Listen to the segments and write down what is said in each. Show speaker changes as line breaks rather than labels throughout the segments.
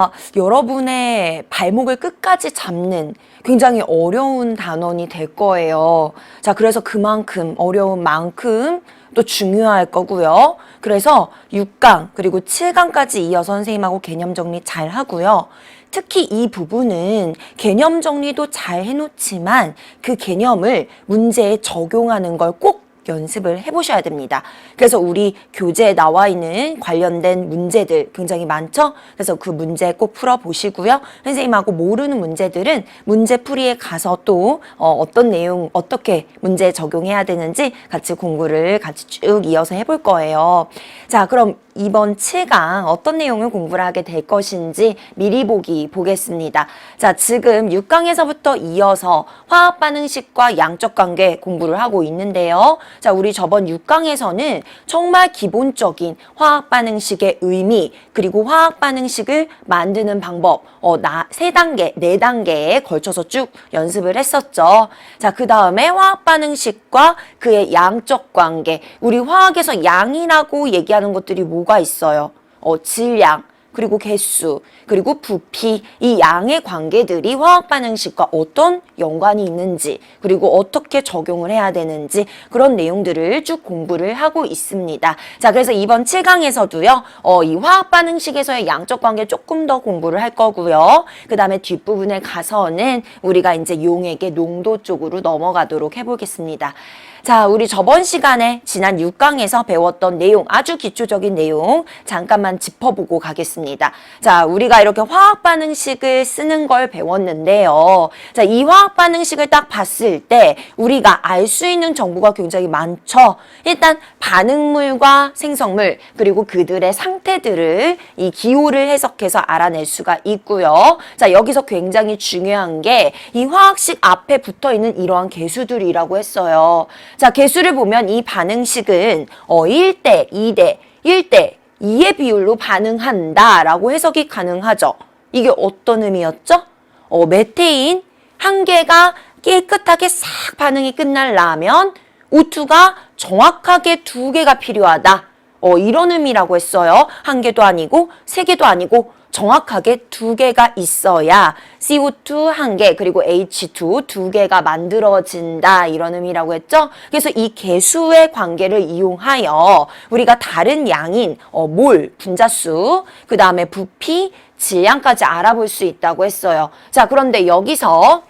아, 여러분의 발목을 끝까지 잡는 굉장히 어려운 단원이 될 거예요. 자, 그래서 그만큼 어려운 만큼 또 중요할 거고요. 그래서 6강 그리고 7강까지 이어서 선생님하고 개념 정리 잘 하고요. 특히 이 부분은 개념 정리도 잘 해놓지만 그 개념을 문제에 적용하는 걸꼭 연습을 해보셔야 됩니다. 그래서 우리 교재에 나와 있는 관련된 문제들 굉장히 많죠? 그래서 그 문제 꼭 풀어보시고요. 선생님하고 모르는 문제들은 문제풀이에 가서 또 어, 떤 내용, 어떻게 문제에 적용해야 되는지 같이 공부를 같이 쭉 이어서 해볼 거예요. 자, 그럼 이번 7강 어떤 내용을 공부를 하게 될 것인지 미리 보기 보겠습니다. 자, 지금 6강에서부터 이어서 화학 반응식과 양적 관계 공부를 하고 있는데요. 자, 우리 저번 6강에서는 정말 기본적인 화학 반응식의 의미, 그리고 화학 반응식을 만드는 방법, 어, 나, 세 단계, 네 단계에 걸쳐서 쭉 연습을 했었죠. 자, 그 다음에 화학 반응식과 그의 양적 관계. 우리 화학에서 양이라고 얘기하는 것들이 뭐가 있어요? 어, 질량, 그리고 개수, 그리고 부피, 이 양의 관계들이 화학 반응식과 어떤 연관이 있는지, 그리고 어떻게 적용을 해야 되는지 그런 내용들을 쭉 공부를 하고 있습니다. 자, 그래서 이번 7강에서도요, 어, 이 화학 반응식에서의 양적 관계 조금 더 공부를 할 거고요. 그 다음에 뒷부분에 가서는 우리가 이제 용액의 농도 쪽으로 넘어가도록 해보겠습니다. 자, 우리 저번 시간에 지난 6강에서 배웠던 내용, 아주 기초적인 내용 잠깐만 짚어보고 가겠습니다. 자, 우리가 이렇게 화학 반응식을 쓰는 걸 배웠는데요. 자, 이 화학 반응식을 딱 봤을 때 우리가 알 수 있는 정보가 굉장히 많죠. 일단 반응물과 생성물 그리고 그들의 상태들을 이 기호를 해석해서 알아낼 수가 있고요. 자, 여기서 굉장히 중요한 게 이 화학식 앞에 붙어 있는 이러한 개수들이라고 했어요. 자, 개수를 보면 이 반응식은 어 1대, 2대, 1대 2의 비율로 반응한다라고 해석이 가능하죠. 이게 어떤 의미였죠? 어, 메테인 한 개가 깨끗하게 싹 반응이 끝날라면 O2가 정확하게 두 개가 필요하다. 어, 이런 의미라고 했어요. 한 개도 아니고 세 개도 아니고 정확하게 두 개가 있어야 CO2 한 개, 그리고 H2 두 개가 만들어진다. 이런 의미라고 했죠. 그래서 이 개수의 관계를 이용하여 우리가 다른 양인 어, 몰, 분자수, 그 다음에 부피, 질량까지 알아볼 수 있다고 했어요. 자, 그런데 여기서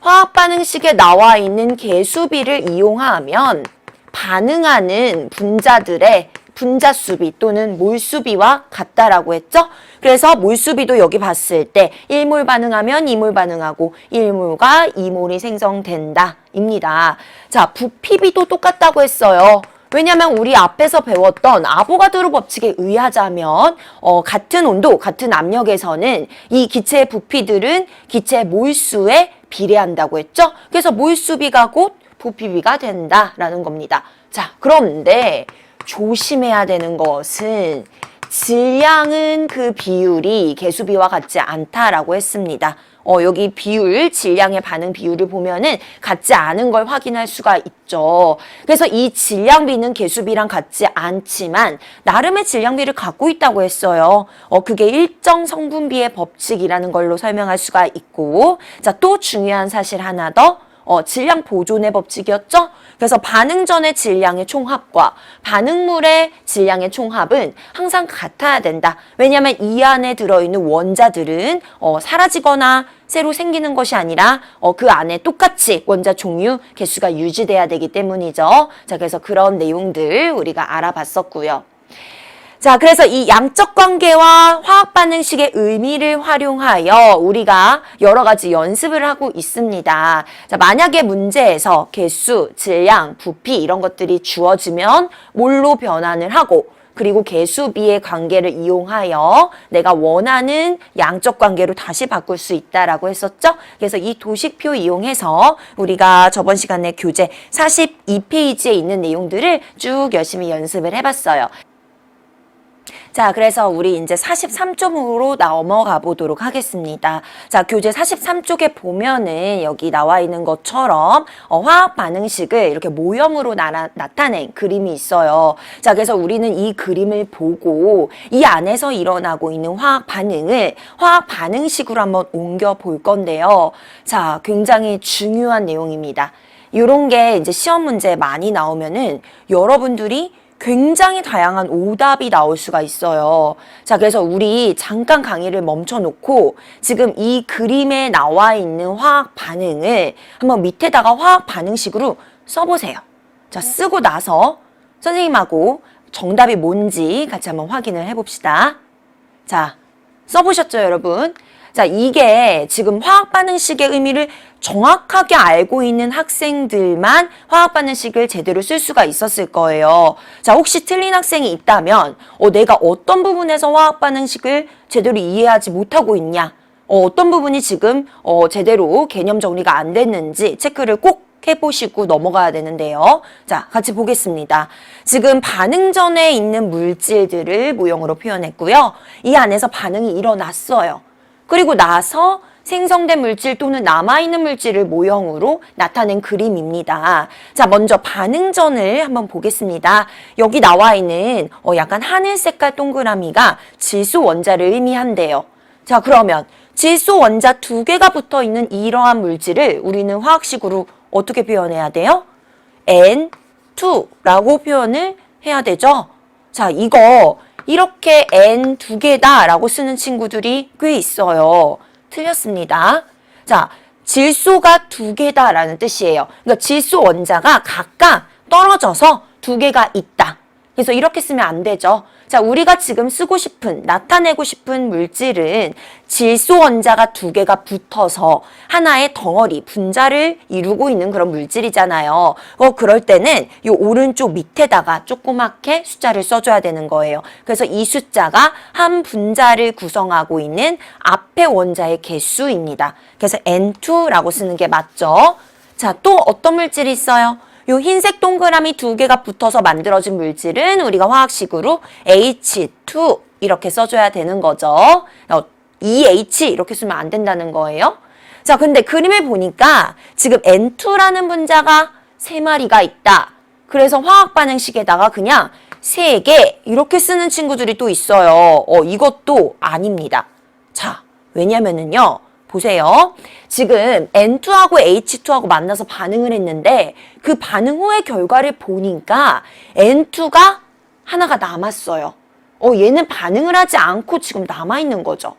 화학 반응식에 나와 있는 개수비를 이용하면 반응하는 분자들의 분자 수비 또는 몰 수비와 같다라고 했죠? 그래서 몰 수비도 여기 봤을 때 1몰 반응하면 2몰 반응하고 1몰과 2몰이 생성된다 입니다. 자, 부피비도 똑같다고 했어요. 왜냐하면 우리 앞에서 배웠던 아보가드로 법칙에 의하자면 어, 같은 온도, 같은 압력에서는 이 기체의 부피들은 기체의 몰수에 비례한다고 했죠. 그래서 몰수비가 곧 부피비가 된다라는 겁니다. 자, 그런데 조심해야 되는 것은 질량은 그 비율이 개수비와 같지 않다라고 했습니다. 어, 여기 비율, 질량의 반응 비율을 보면은 같지 않은 걸 확인할 수가 있죠. 그래서 이 질량비는 개수비랑 같지 않지만 나름의 질량비를 갖고 있다고 했어요. 어, 그게 일정 성분비의 법칙이라는 걸로 설명할 수가 있고 자, 또 중요한 사실 하나 더 어, 질량 보존의 법칙이었죠? 그래서 반응 전의 질량의 총합과 반응물의 질량의 총합은 항상 같아야 된다. 왜냐하면 이 안에 들어있는 원자들은 어, 사라지거나 새로 생기는 것이 아니라 어, 그 안에 똑같이 원자 종류 개수가 유지돼야 되기 때문이죠. 자, 그래서 그런 내용들 우리가 알아봤었고요. 자, 그래서 이 양적 관계와 화학 반응식의 의미를 활용하여 우리가 여러 가지 연습을 하고 있습니다. 자, 만약에 문제에서 개수, 질량, 부피 이런 것들이 주어지면 뭘로 변환을 하고 그리고 개수비의 관계를 이용하여 내가 원하는 양적 관계로 다시 바꿀 수 있다라고 했었죠. 그래서 이 도식표 이용해서 우리가 저번 시간에 교재 42페이지에 있는 내용들을 쭉 열심히 연습을 해봤어요. 자, 그래서 우리 이제 43쪽으로 넘어가 보도록 하겠습니다. 자, 교재 43쪽에 보면은 여기 나와 있는 것처럼 어, 화학 반응식을 이렇게 모형으로 나, 나타낸 그림이 있어요. 자, 그래서 우리는 이 그림을 보고 이 안에서 일어나고 있는 화학 반응을 화학 반응식으로 한번 옮겨 볼 건데요. 자, 굉장히 중요한 내용입니다. 이런 게 이제 시험 문제에 많이 나오면은 여러분들이 굉장히 다양한 오답이 나올 수가 있어요. 자, 그래서 우리 잠깐 강의를 멈춰 놓고 지금 이 그림에 나와 있는 화학 반응을 한번 밑에다가 화학 반응식으로 써보세요. 자, 쓰고 나서 선생님하고 정답이 뭔지 같이 한번 확인을 해봅시다. 자, 써보셨죠, 여러분? 자, 이게 지금 화학 반응식의 의미를 정확하게 알고 있는 학생들만 화학 반응식을 제대로 쓸 수가 있었을 거예요. 자, 혹시 틀린 학생이 있다면, 어, 내가 어떤 부분에서 화학 반응식을 제대로 이해하지 못하고 있냐? 어, 어떤 부분이 지금 어, 제대로 개념 정리가 안 됐는지 체크를 꼭 해보시고 넘어가야 되는데요. 자, 같이 보겠습니다. 지금 반응 전에 있는 물질들을 모형으로 표현했고요. 이 안에서 반응이 일어났어요. 그리고 나서 생성된 물질 또는 남아있는 물질을 모형으로 나타낸 그림입니다. 자, 먼저 반응전을 한번 보겠습니다. 여기 나와 있는 어, 약간 하늘 색깔 동그라미가 질소 원자를 의미한대요. 자, 그러면 질소 원자 두 개가 붙어 있는 이러한 물질을 우리는 화학식으로 어떻게 표현해야 돼요? N2라고 표현을 해야 되죠. 자, 이거 이렇게 N 두 개다라고 쓰는 친구들이 꽤 있어요. 틀렸습니다. 자, 질소가 두 개다라는 뜻이에요. 그러니까 질소 원자가 각각 떨어져서 두 개가 있다. 그래서 이렇게 쓰면 안 되죠. 자, 우리가 지금 쓰고 싶은, 나타내고 싶은 물질은 질소 원자가 두 개가 붙어서 하나의 덩어리, 분자를 이루고 있는 그런 물질이잖아요. 어, 그럴 때는 이 오른쪽 밑에다가 조그맣게 숫자를 써줘야 되는 거예요. 그래서 이 숫자가 한 분자를 구성하고 있는 앞에 원자의 개수입니다. 그래서 N2라고 쓰는 게 맞죠. 자, 또 어떤 물질이 있어요? 요 흰색 동그라미 두 개가 붙어서 만들어진 물질은 우리가 화학식으로 H2 이렇게 써줘야 되는 거죠. 어, EH 이렇게 쓰면 안 된다는 거예요. 자, 근데 그림을 보니까 지금 N2라는 분자가 세 마리가 있다. 그래서 화학 반응식에다가 그냥 세 개 이렇게 쓰는 친구들이 또 있어요. 어, 이것도 아닙니다. 자, 왜냐면은요. 보세요. 지금 N2하고 H2하고 만나서 반응을 했는데 그 반응 후의 결과를 보니까 N2가 하나가 남았어요. 어, 얘는 반응을 하지 않고 지금 남아있는 거죠.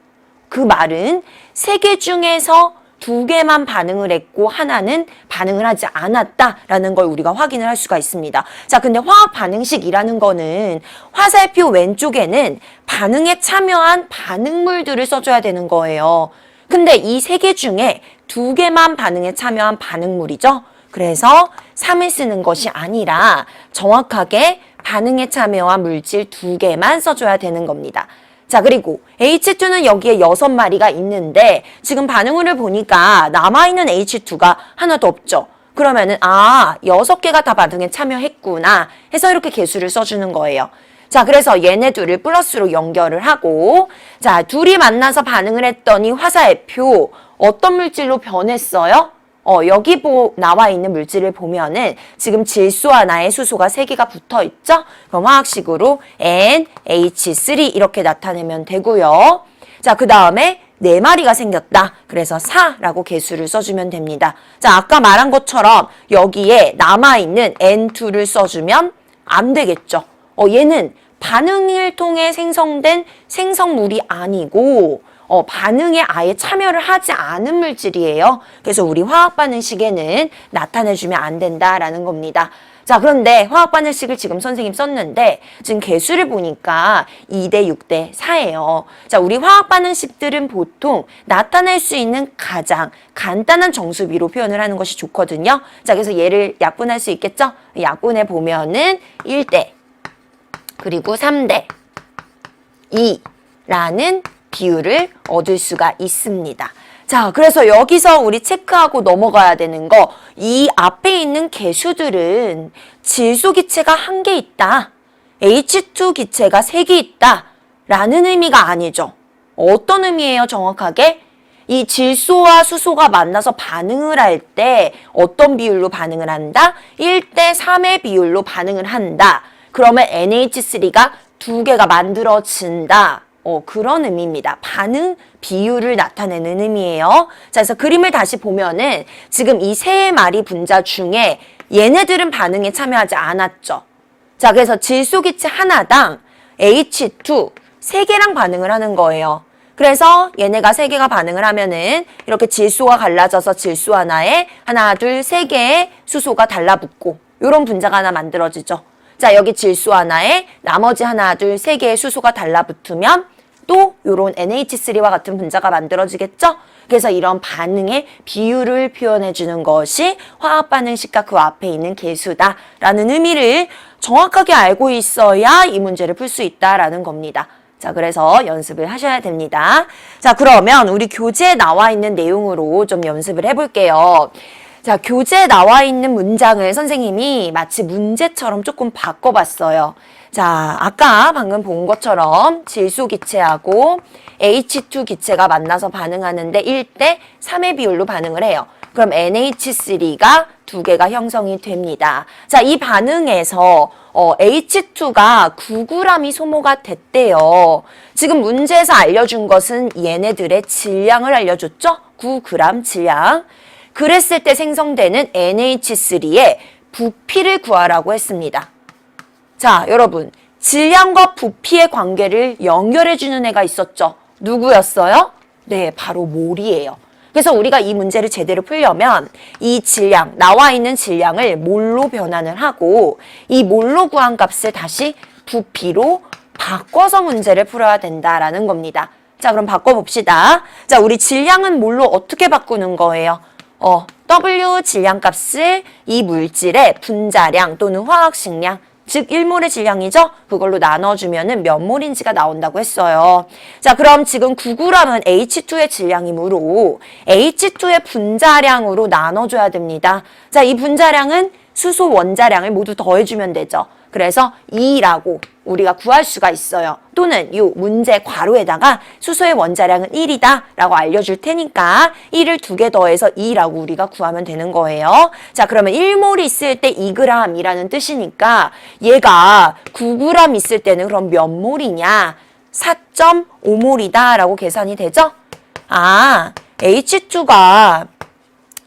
그 말은 세 개 중에서 두 개만 반응을 했고 하나는 반응을 하지 않았다라는 걸 우리가 확인을 할 수가 있습니다. 자, 근데 화학 반응식이라는 거는 화살표 왼쪽에는 반응에 참여한 반응물들을 써줘야 되는 거예요. 근데 이 세 개 중에 두 개만 반응에 참여한 반응물이죠. 그래서 3을 쓰는 것이 아니라 정확하게 반응에 참여한 물질 두 개만 써줘야 되는 겁니다. 자, 그리고 H2는 여기에 여섯 마리가 있는데 지금 반응물을 보니까 남아있는 H2가 하나도 없죠. 그러면은 아, 여섯 개가 다 반응에 참여했구나 해서 이렇게 개수를 써주는 거예요. 자, 그래서 얘네 둘을 플러스로 연결을 하고 자, 둘이 만나서 반응을 했더니 화살표 어떤 물질로 변했어요? 어, 여기 보, 나와 있는 물질을 보면은 지금 질소 하나에 수소가 세 개가 붙어 있죠? 그럼 화학식으로 NH3 이렇게 나타내면 되고요. 자, 그 다음에 네 마리가 생겼다. 그래서 4라고 개수를 써주면 됩니다. 자, 아까 말한 것처럼 여기에 남아있는 N2를 써주면 안 되겠죠. 어, 얘는 반응을 통해 생성된 생성물이 아니고 어, 반응에 아예 참여를 하지 않은 물질이에요. 그래서 우리 화학 반응식에는 나타내주면 안 된다라는 겁니다. 자, 그런데 화학 반응식을 지금 선생님 썼는데 지금 개수를 보니까 2대 6대 4예요. 자, 우리 화학 반응식들은 보통 나타낼 수 있는 가장 간단한 정수비로 표현을 하는 것이 좋거든요. 자, 그래서 얘를 약분할 수 있겠죠? 약분해 보면은 1대 그리고 3대 2라는 비율을 얻을 수가 있습니다. 자, 그래서 여기서 우리 체크하고 넘어가야 되는 거, 이 앞에 있는 개수들은 질소 기체가 한 개 있다. H2 기체가 색이 있다 라는 의미가 아니죠. 어떤 의미예요, 정확하게? 이 질소와 수소가 만나서 반응을 할 때 어떤 비율로 반응을 한다? 1대 3의 비율로 반응을 한다. 그러면 NH3가 두 개가 만들어진다. 어, 그런 의미입니다. 반응 비율을 나타내는 의미예요. 자, 그래서 그림을 다시 보면은 지금 이 세 마리 분자 중에 얘네들은 반응에 참여하지 않았죠. 자, 그래서 질소 기체 하나당 H2 세 개랑 반응을 하는 거예요. 그래서 얘네가 세 개가 반응을 하면은 이렇게 질소가 갈라져서 질소 하나에 하나, 둘, 세 개의 수소가 달라붙고 요런 분자가 하나 만들어지죠. 자, 여기 질소 하나에 나머지 하나, 둘, 세 개의 수소가 달라붙으면 또 요런 NH3와 같은 분자가 만들어지겠죠? 그래서 이런 반응의 비율을 표현해 주는 것이 화학 반응식과 그 앞에 있는 계수다라는 의미를 정확하게 알고 있어야 이 문제를 풀 수 있다라는 겁니다. 자, 그래서 연습을 하셔야 됩니다. 자, 그러면 우리 교재에 나와 있는 내용으로 좀 연습을 해볼게요. 자, 교재에 나와 있는 문장을 선생님이 마치 문제처럼 조금 바꿔봤어요. 자, 아까 방금 본 것처럼 질소 기체하고 H2 기체가 만나서 반응하는데 1대 3의 비율로 반응을 해요. 그럼 NH3가 두 개가 형성이 됩니다. 자, 이 반응에서 어, H2가 9g이 소모가 됐대요. 지금 문제에서 알려준 것은 얘네들의 질량을 알려줬죠? 9g 질량. 그랬을 때 생성되는 NH3의 부피를 구하라고 했습니다. 자, 여러분. 질량과 부피의 관계를 연결해주는 애가 있었죠. 누구였어요? 네, 바로 몰이에요. 그래서 우리가 이 문제를 제대로 풀려면 이 질량, 나와 있는 질량을 몰로 변환을 하고 이 몰로 구한 값을 다시 부피로 바꿔서 문제를 풀어야 된다라는 겁니다. 자, 그럼 바꿔봅시다. 자, 우리 질량은 뭘로 어떻게 바꾸는 거예요? 어, W 질량 값을 이 물질의 분자량 또는 화학식량, 즉 1몰의 질량이죠? 그걸로 나눠주면은 몇 몰인지가 나온다고 했어요. 자, 그럼 지금 9g은 H2의 질량이므로 H2의 분자량으로 나눠줘야 됩니다. 자, 이 분자량은 수소 원자량을 모두 더해주면 되죠. 그래서 2라고 우리가 구할 수가 있어요. 또는 이 문제 괄호에다가 수소의 원자량은 1이다 라고 알려줄 테니까 1을 두 개 더해서 2라고 우리가 구하면 되는 거예요. 자 그러면 1몰 있을 때 2g이라는 뜻이니까 얘가 9g 있을 때는 그럼 몇 몰이냐 4.5몰이다 라고 계산이 되죠? 아 H2가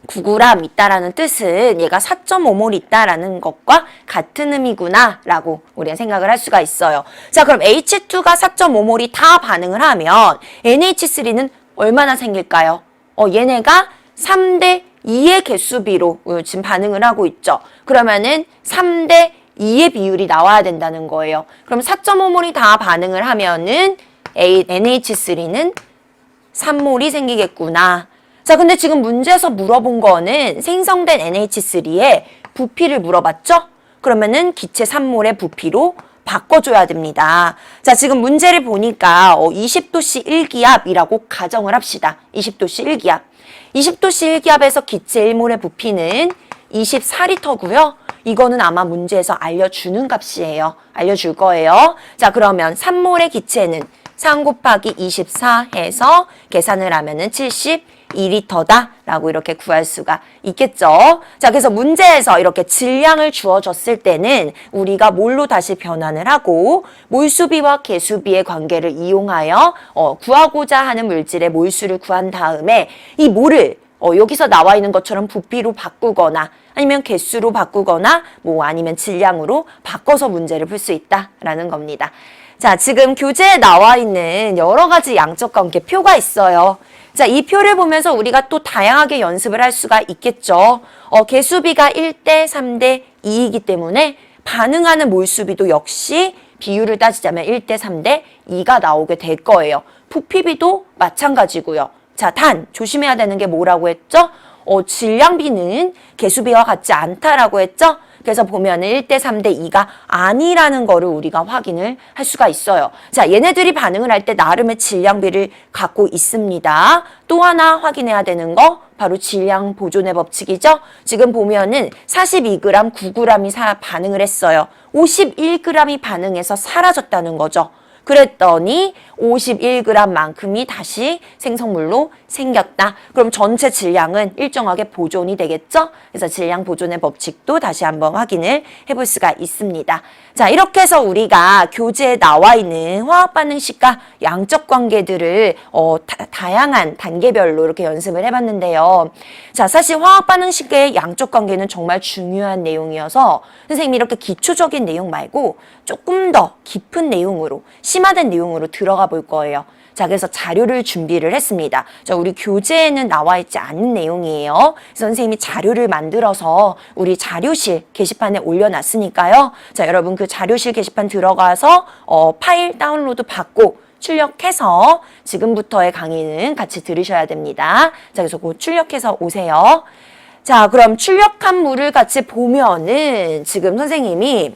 9g 있다라는 뜻은 얘가 4.5몰 있다라는 것과 같은 의미구나 라고 우리가 생각을 할 수가 있어요. 자 그럼 H2가 4.5몰이 다 반응을 하면 NH3는 얼마나 생길까요? 어 얘네가 3대 2의 개수비로 어, 지금 반응을 하고 있죠. 그러면은 3대 2의 비율이 나와야 된다는 거예요. 그럼 4.5몰이 다 반응을 하면은 NH3는 3몰이 생기겠구나. 자, 근데 지금 문제에서 물어본 거는 생성된 NH3의 부피를 물어봤죠? 그러면은 기체 3몰의 부피로 바꿔줘야 됩니다. 자, 지금 문제를 보니까 어, 20도씨 1기압이라고 가정을 합시다. 20도씨 1기압. 20도씨 1기압에서 기체 1몰의 부피는 24리터고요. 이거는 아마 문제에서 알려주는 값이에요. 알려줄 거예요. 자, 그러면 3몰의 기체는 3 곱하기 24 해서 계산을 하면은 72리터다 라고 이렇게 구할 수가 있겠죠. 자, 그래서 문제에서 이렇게 질량을 주어졌을 때는 우리가 뭘로 다시 변환을 하고 몰수비와 개수비의 관계를 이용하여 어, 구하고자 하는 물질의 몰수를 구한 다음에 이 몰을 어, 여기서 나와 있는 것처럼 부피로 바꾸거나 아니면 개수로 바꾸거나 뭐 아니면 질량으로 바꿔서 문제를 풀 수 있다라는 겁니다. 자, 지금 교재에 나와 있는 여러 가지 양적 관계 표가 있어요. 자, 이 표를 보면서 우리가 또 다양하게 연습을 할 수가 있겠죠. 어, 개수비가 1대 3대 2이기 때문에 반응하는 몰수비도 역시 비율을 따지자면 1대 3대 2가 나오게 될 거예요. 부피비도 마찬가지고요. 자, 단 조심해야 되는 게 뭐라고 했죠? 어, 질량비는 개수비와 같지 않다라고 했죠? 그래서 보면은 1대 3대 2가 아니라는 거를 우리가 확인을 할 수가 있어요. 자, 얘네들이 반응을 할 때 나름의 질량비를 갖고 있습니다. 또 하나 확인해야 되는 거 바로 질량 보존의 법칙이죠. 지금 보면은 42g, 9g이 사, 반응을 했어요. 51g이 반응해서 사라졌다는 거죠. 그랬더니 51g만큼이 다시 생성물로 생겼다. 그럼 전체 질량은 일정하게 보존이 되겠죠? 그래서 질량 보존의 법칙도 다시 한번 확인을 해볼 수가 있습니다. 자, 이렇게 해서 우리가 교재에 나와 있는 화학 반응식과 양적 관계들을 어, 다, 양한 단계별로 이렇게 연습을 해봤는데요. 자, 사실 화학 반응식의 양적 관계는 정말 중요한 내용이어서 선생님이 이렇게 기초적인 내용 말고 조금 더 깊은 내용으로 심화된 내용으로 들어가 볼 거예요. 자, 그래서 자료를 준비를 했습니다. 자, 우리 교재에는 나와 있지 않은 내용이에요. 선생님이 자료를 만들어서 우리 자료실 게시판에 올려놨으니까요. 자, 여러분 그 자료실 게시판 들어가서 어, 파일 다운로드 받고 출력해서 지금부터의 강의는 같이 들으셔야 됩니다. 자, 그래서 곧 출력해서 오세요. 자, 그럼 출력한 물을 같이 보면은 지금 선생님이